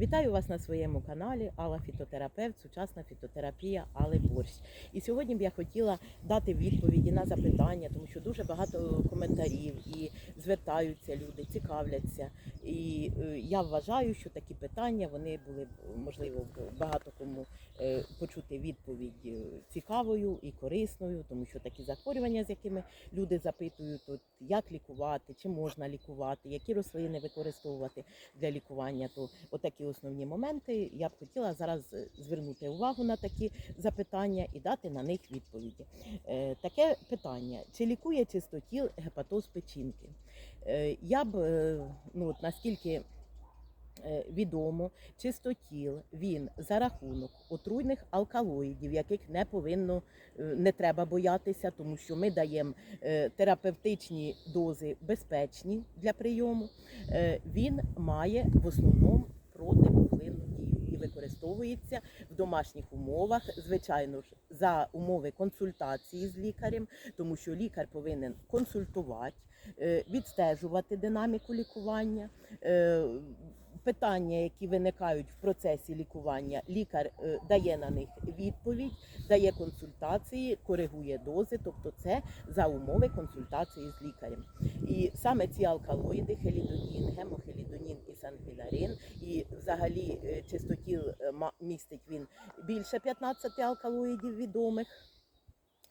Вітаю вас на своєму каналі Алла Фітотерапевт, сучасна фітотерапія Алли Борщ. І сьогодні б я хотіла дати відповіді на запитання, тому що дуже багато коментарів і звертаються люди, цікавляться. І е, я вважаю, що такі питання вони були б можливо багато кому е, почути відповідь е, цікавою і корисною, тому що такі захворювання, з якими люди запитують, от як лікувати, чи можна лікувати, які рослини використовувати для лікування, то отакі основні моменти. Я б хотіла зараз е, звернути увагу на такі запитання і дати на них відповіді. Е, Таке питання: чи лікує чистотіл гепатоз печінки? Е, Я б ну от наскільки. Відомо, чистотіл він за рахунок отруйних алкалоїдів, яких не повинно не треба боятися, тому що ми даємо терапевтичні дози безпечні для прийому. Він має в основному використовується в домашніх умовах, звичайно ж, за умови консультації з лікарем, тому що лікар повинен консультувати, е, відстежувати динаміку лікування. е, Питання, які виникають в процесі лікування, лікар е, дає на них відповідь, дає консультації, коригує дози, тобто це за умови консультації з лікарем. І саме ці алкалоїди, хелідонін, гемохелідонін і і взагалі е, чистотіл е, містить він більше 15 алкалоїдів відомих.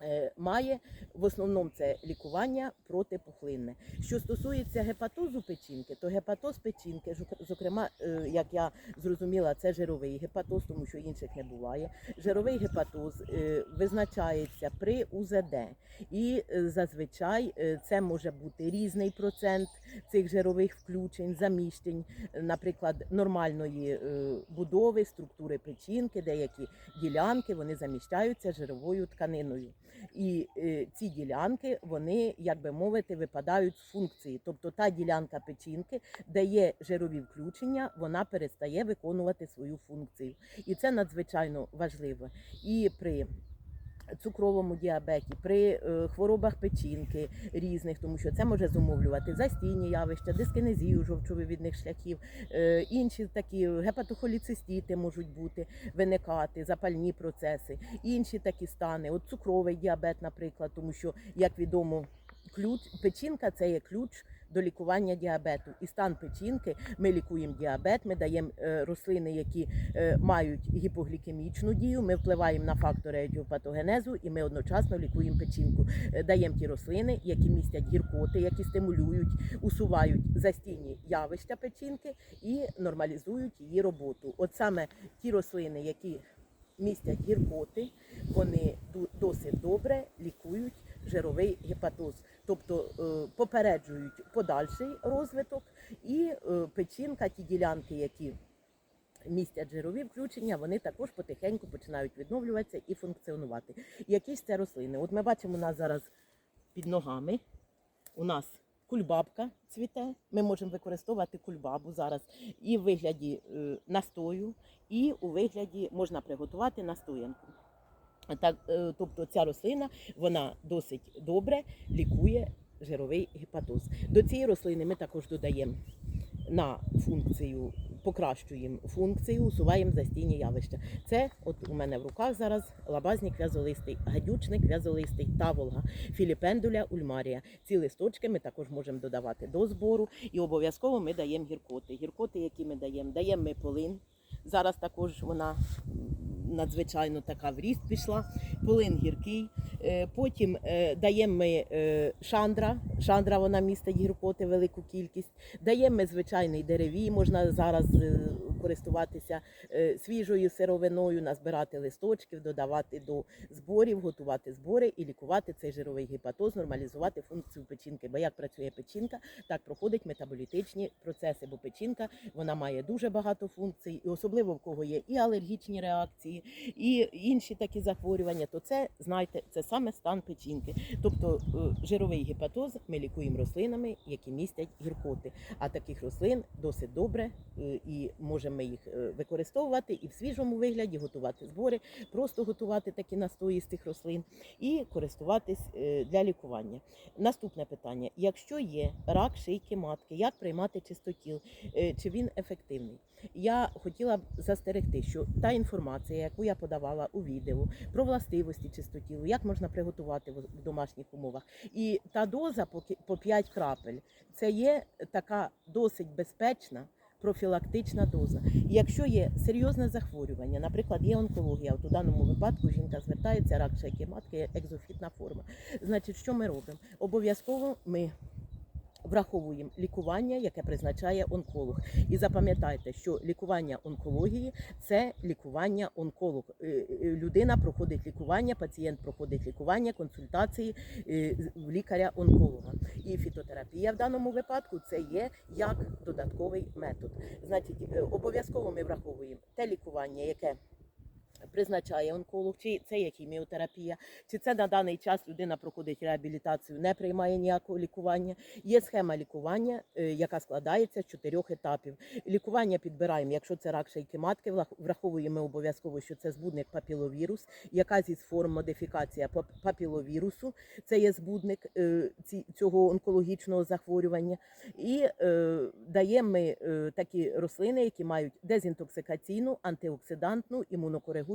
Е, Має в основному це лікування протипухлинне. Що стосується гепатозу печінки, то гепатоз печінки, зокрема, е, як я зрозуміла, це жировий гепатоз, тому що інших не буває. Жировий гепатоз е, визначається при УЗД, і зазвичай це може бути різний процент цих жирових включень, заміщень, наприклад, нормальної будови, структури печінки, деякі ділянки вони заміщаються жировою тканиною. І е, ці ділянки, вони, як би мовити, випадають з функції. Тобто та ділянка печінки, де є жирові включення, вона перестає виконувати свою функцію. І це надзвичайно важливо. І при цукровому діабеті, при е, хворобах печінки різних, тому що це може зумовлювати застійні явища, дискинезію жовчовивідних шляхів, е, інші такі гепатохоліцистіти можуть бути, виникати, запальні процеси, інші такі стани, от цукровий діабет, наприклад, тому що, як відомо, ключ печінка це є ключ. До лікування діабету і стан печінки ми лікуємо діабет, ми даємо е, рослини, які е, мають гіпоглікемічну дію. Ми впливаємо на фактори етіопатогенезу і ми одночасно лікуємо печінку. Е, Даємо ті рослини, які містять гіркоти, які стимулюють, усувають застійні явища печінки і нормалізують її роботу. От саме ті рослини, які містять гіркоти, вони досить добре лікують жировий гепатоз, тобто е, попереджують подальший розвиток і е, печінка, ті ділянки, які містять жирові включення, вони також потихеньку починають відновлюватися і функціонувати. Які ж це рослини? От ми бачимо у нас зараз під ногами. У нас кульбабка цвіте. Ми можемо використовувати кульбабу зараз і в вигляді е, настою, і у вигляді можна приготувати настоянку. Так, е, тобто ця рослина вона досить добре лікує жировий гепатоз. До цієї рослини ми також додаємо на функцію, покращуємо функцію, усуваємо застійні явища. Це от у мене в руках зараз лабазник в'язолистий, гадючник в'язолистий, таволга, філіпендуля, ульмарія. Ці листочки ми також можемо додавати до збору і обов'язково ми даємо гіркоти. Гіркоти, які ми даємо, даємо ми полин. Зараз також вона надзвичайно така в ріст пішла. Полин гіркий. Е, Потім е, даємо ми е, шандра. Шандра вона містить гіркоти, велику кількість. Даємо ми звичайний деревій. Можна зараз користуватися е, свіжою сировиною, назбирати листочків, додавати до зборів, готувати збори і лікувати цей жировий гепатоз, нормалізувати функцію печінки. Бо як працює печінка, так проходять метаболітичні процеси. Бо печінка вона має дуже багато функцій, і особливо в кого є і алергічні реакції, і інші такі захворювання, то це знайте, це саме стан печінки. Тобто е, жировий гепатоз ми лікуємо рослинами, які містять гіркоти. А таких рослин досить добре е, і можемо ми їх е, використовувати і в свіжому вигляді, готувати збори, просто готувати такі настої з цих рослин і користуватись е, для лікування. Наступне питання: якщо є рак шийки матки, як приймати чистотіл? Е, Чи він ефективний? Я хотіла б застерегти, що та інформація, яку я подавала у відео про властивості чистотілу, як можна приготувати в домашніх умовах, і та доза по 5 крапель, це є така досить безпечна. Профілактична доза. І якщо є серйозне захворювання, наприклад, є онкологія, от у даному випадку жінка звертається, рак шейки матки, екзофітна форма. Значить, що ми робимо? Обов'язково ми враховуємо лікування, яке призначає онколог. І запам'ятайте, що лікування онкології це лікування онколог. Е, е, Людина проходить лікування, пацієнт проходить лікування, консультації е, в лікаря-онколога. І фітотерапія в даному випадку це є як додатковий метод. Значить, е, обов'язково ми враховуємо те лікування, яке призначає онколог, чи це є хіміотерапія, чи це на даний час людина проходить реабілітацію, не приймає ніякого лікування. Є схема лікування, е, яка складається з чотирьох етапів. Лікування підбираємо, якщо це рак шийки матки, враховуємо обов'язково, що це збудник папіловірус, яка зі форм модифікація папіловірусу, це є збудник е, цього онкологічного захворювання. І е, даємо ми такі рослини, які мають дезінтоксикаційну, антиоксидантну,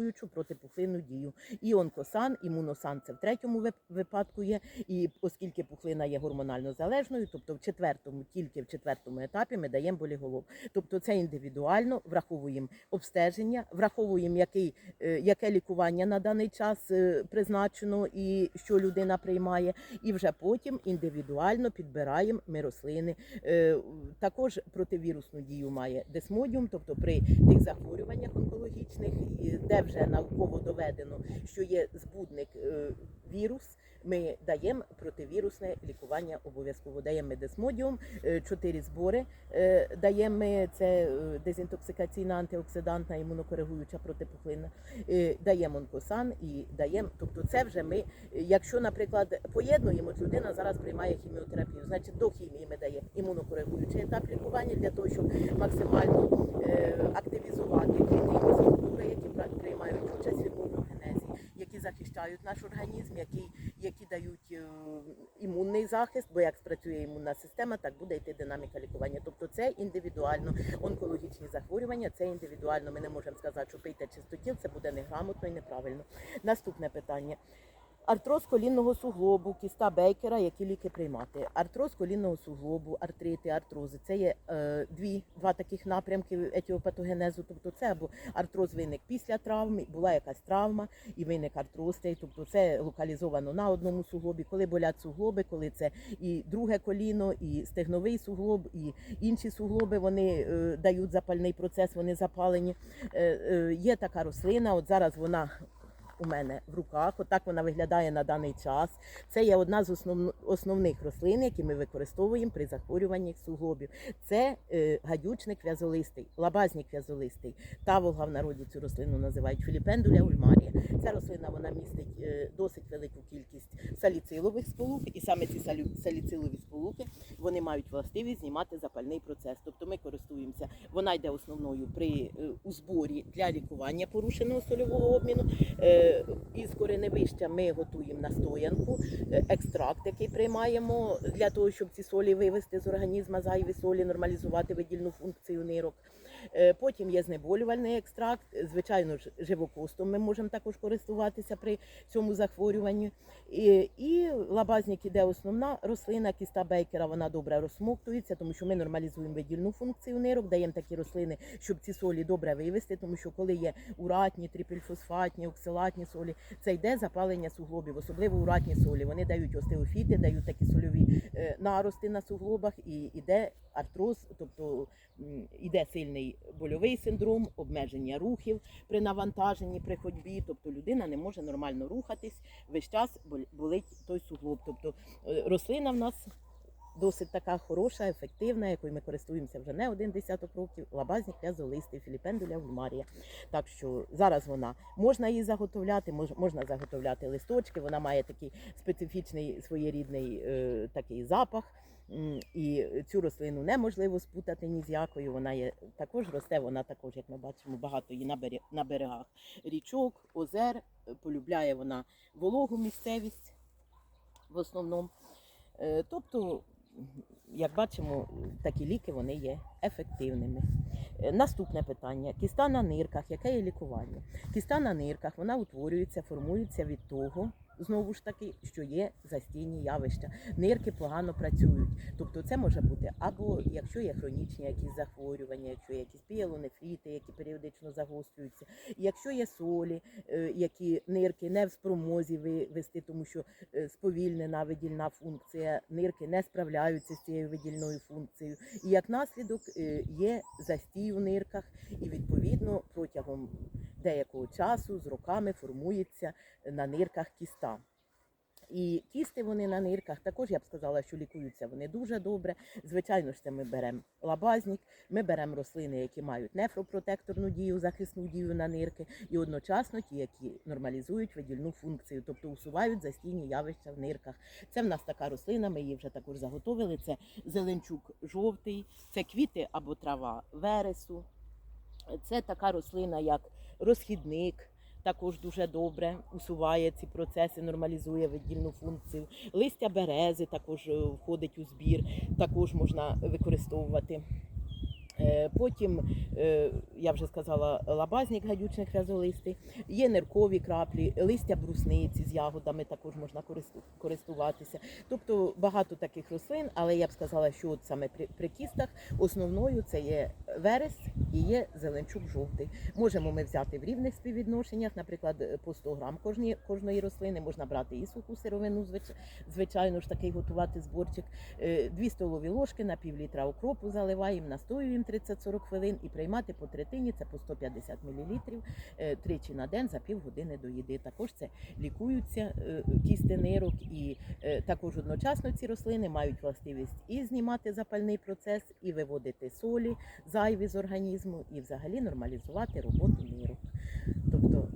імунокоригуючу протипухлинну дію. І онкосан, імуносан це в третьому випадку є. І оскільки пухлина є гормонально залежною, тобто в четвертому, тільки в четвертому етапі ми даємо боліголов. Тобто це індивідуально, враховуємо обстеження, враховуємо, який, е, яке лікування на даний час е, призначено і що людина приймає, і вже потім індивідуально підбираємо ми рослини. Е, Також противірусну дію має десмодіум, тобто при тих захворюваннях онкологічних, і де вже науково доведено, що є збудник е, вірус. Ми даємо противірусне лікування обов'язково. Даємо ми десмодіум, е, чотири збори. е, Даємо це е, дезінтоксикаційна антиоксидантна імунокоригуюча протипухлинна. е, Даємо онкосан і даємо. Тобто, це вже ми, якщо, наприклад, поєднуємо, людина зараз приймає хіміотерапію, значить до хімії ми даємо імунокоригуючий етап лікування для того, щоб максимально активізувати клітинні структури, які приймають участь захищають наш організм, які, які дають е, імунний захист, бо як спрацює імунна система, так буде йти динаміка лікування. Тобто це індивідуально онкологічні захворювання, це індивідуально. Ми не можемо сказати, що пийте чистотіл, це буде неграмотно і неправильно. Наступне питання. Артроз колінного суглобу, кіста Бейкера, які ліки приймати. Артроз колінного суглобу, артрити, артрози це є е, дві, два таких напрямки етіопатогенезу. Тобто це або артроз виник після травми, була якась травма і виник артроз. Тобто це локалізовано на одному суглобі. Коли болять суглоби, коли це і друге коліно, і стегновий суглоб, і інші суглоби вони е, дають запальний процес, вони запалені. Е, е, є така рослина, от зараз вона у мене в руках. Отак вона виглядає на даний час. Це є одна з основ... основних рослин, які ми використовуємо при захворюванні суглобів. Це е, гадючник в'язолистий, лабазник в'язолистий. Таволга в народі цю рослину називають філіпендуля ульмарія. Ця рослина вона містить е, досить велику кількість саліцилових сполук, і саме ці саліцилові сполуки вони мають властивість знімати запальний процес. Тобто ми користуємося. Вона йде основною при е, у зборі для лікування порушеного сольового обміну. Е, із кореневища ми готуємо настоянку, е, екстракт, який приймаємо для того, щоб ці солі вивести з організму, зайві солі, нормалізувати видільну функцію нирок. Е, Потім є знеболювальний екстракт. Звичайно ж, живокостом ми можемо також користуватися при цьому захворюванні. І, і лабазник іде основна рослина, кіста бейкера, вона добре розсмоктується, тому що ми нормалізуємо видільну функцію нирок, даємо такі рослини, щоб ці солі добре вивести, тому що коли є уратні, трипільфосфатні, оксалатні солі, це йде запалення суглобів, особливо уратні солі. Вони дають остеофіти, дають такі сольові е, нарости на суглобах, і іде артроз, тобто м, іде сильний больовий синдром, обмеження рухів при навантаженні, при ходьбі. Тобто людина не може нормально рухатись, весь час болить той суглоб. Тобто е, рослина в нас. Досить така хороша, ефективна, якою ми користуємося вже не один десяток років. Лабазник в'язолистий, філіпендуля вульмарія. Так що зараз вона можна її заготовляти, можна заготовляти листочки. Вона має такий специфічний своєрідний е, такий запах. І цю рослину неможливо спутати ні з якою. Вона є також росте, вона також, як ми бачимо, багато її на берегах річок, озер. Е, Полюбляє вона вологу місцевість в основному. Е, Тобто, як бачимо, такі ліки вони є ефективними. Е, Наступне питання: кіста на нирках, яке є лікування? Кіста на нирках вона утворюється, формується від того. Знову ж таки, що є застійні явища. Нирки погано працюють. Тобто це може бути або якщо є хронічні якісь захворювання, якщо є якісь піелонефріти, які періодично загострюються, якщо є солі, е, які нирки не в спромозі ви- вести, тому що е, сповільнена видільна функція, нирки не справляються з цією видільною функцією. І як наслідок е, є застій у нирках, і відповідно протягом деякого часу з роками формується на нирках кіста. І кісти вони на нирках також я б сказала, що лікуються вони дуже добре. Звичайно ж, це ми беремо лабазнік, ми беремо рослини, які мають нефропротекторну дію, захисну дію на нирки, і одночасно ті, які нормалізують видільну функцію, тобто усувають застійні явища в нирках. Це в нас така рослина, ми її вже також заготовили. Це зеленчук жовтий, це квіти або трава вересу. Це така рослина, як розхідник. Також дуже добре усуває ці процеси, нормалізує видільну функцію. Листя берези також е, входить у збір, також можна використовувати. Е, Потім, е, я вже сказала, лабазник гадючних в'язолистий, є ниркові краплі, листя брусниці з ягодами також можна користуватися. Тобто багато таких рослин, але я б сказала, що от саме при, кістах основною це є верес і є зеленчук жовтий. Можемо ми взяти в рівних співвідношеннях, наприклад, по 100 грам кожні, кожної рослини, можна брати і суху сировину, звичайно ж такий готувати зборчик. Е, Дві столові ложки на пів літра окропу заливаємо, настоюємо 30-40 хвилин і приймати по третині, це по 150 мл, тричі на день за півгодини до їди. Також це лікуються е, кісти нирок і е, також одночасно ці рослини мають властивість і знімати запальний процес, і виводити солі зайві з організму, і взагалі нормалізувати роботу нирок. Тобто,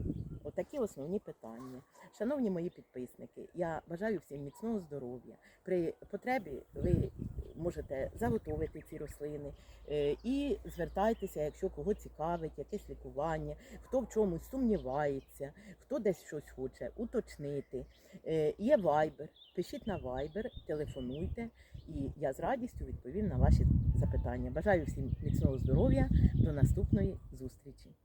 отакі основні питання. Шановні мої підписники, я бажаю всім міцного здоров'я. При потребі ви можете заготовити ці рослини е, і звертайтеся, якщо кого цікавить, якесь лікування, хто в чомусь сумнівається, хто десь щось хоче уточнити. Е, Є вайбер, пишіть на вайбер, телефонуйте, і я з радістю відповім на ваші запитання. Бажаю всім міцного здоров'я. До наступної зустрічі.